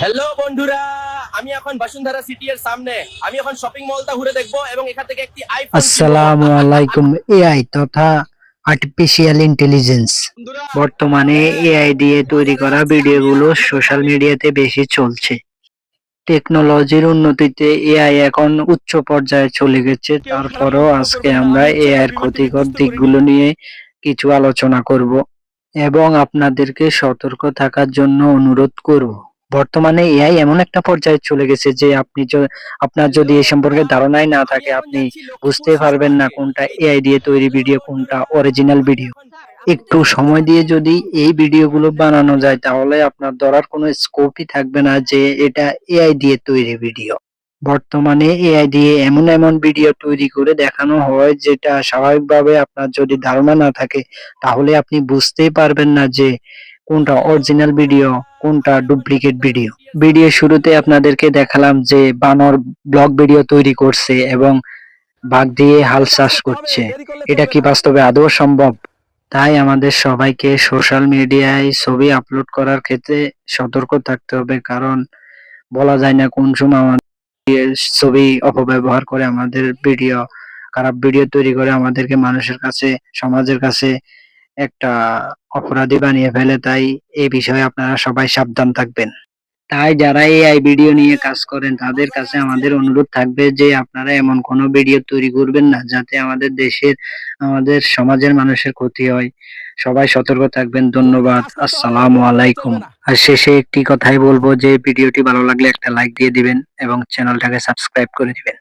Hello বন্ধুরা। আমি এখন বসুন্ধরা সিটি এর সামনে। আমি এখন শপিং মলটা ঘুরে দেখব এবং এখান থেকে একটি আইফোন আসসালামু আলাইকুম এআই তথা আর্টিফিশিয়াল ইন্টেলিজেন্স বর্তমানে এআই দিয়ে তৈরি করা ভিডিওগুলো সোশ্যাল মিডিয়াতে বেশি চলছে। টেকনোলজির উন্নতিতে এআই এখন উচ্চ পর্যায়ে চলে গেছে। তারপরও আজকে আমরা এআই এর ক্ষতিকর দিকগুলো নিয়ে কিছু আলোচনা করব এবং আপনাদেরকে সতর্ক থাকার জন্য অনুরোধ করব। বর্তমানে এআই এমন একটা পর্যায়ে চলে গেছে যে আপনি আপনার যদি এই সম্পর্কে ধারণাই না থাকে আপনি বুঝতে পারবেন না কোনটা এআই দিয়ে তৈরি ভিডিও কোনটা অরিজিনাল ভিডিও একটু সময় দিয়ে যদি এই ভিডিওগুলো বানানো যায় তাহলে আপনার ধরার কোনো স্কোপই থাকবে না যে এটা এআই দিয়ে তৈরি ভিডিও বর্তমানে এআই দিয়ে এমন এমন ভিডিও তৈরি করে দেখানো হয় যেটা স্বাভাবিকভাবে আপনার যদি ধারণা না থাকে তাহলে আপনি বুঝতেই পারবেন না যে কোনটা অরিজিনাল ভিডিও কোনটা ডুপ্লিকেট ভিডিও ভিডিও শুরুতে আপনাদেরকে দেখালাম যে বানর ব্লগ ভিডিও তৈরি করছে এবং বাঘ দিয়ে হাল চাষ করছে। এটা কি বাস্তবে আদৌ সম্ভব? তাই আমাদের সবাইকে সোশ্যাল মিডিয়ায় ছবি আপলোড করার ক্ষেত্রে সতর্ক থাকতে হবে, কারণ বলা যায় না কোন সময় আমাদের ছবি অপব্যবহার করে আমাদের ভিডিও খারাপ ভিডিও তৈরি করে আমাদেরকে মানুষের কাছে, সমাজের কাছে একটা অপরাধী বানিয়ে ফেলে, তাই এই বিষয়ে আপনারা সবাই সাবধান থাকবেন। তাই যারা এআই ভিডিও নিয়ে কাজ করেন, তাদের কাছে আমাদের অনুরোধ থাকবে যে আপনারা এমন কোনো ভিডিও তৈরি করবেন না, যাতে আমাদের দেশের, আমাদের সমাজের মানুষের ক্ষতি হয়। সবাই সতর্ক থাকবেন। ধন্যবাদ। আসসালামু আলাইকুম। আর শেষে একটি কথাই বলব যে ভিডিওটি ভালো লাগলে একটা লাইক দিয়ে দিবেন এবং চ্যানেলটাকে সাবস্ক্রাইব করে দিবেন।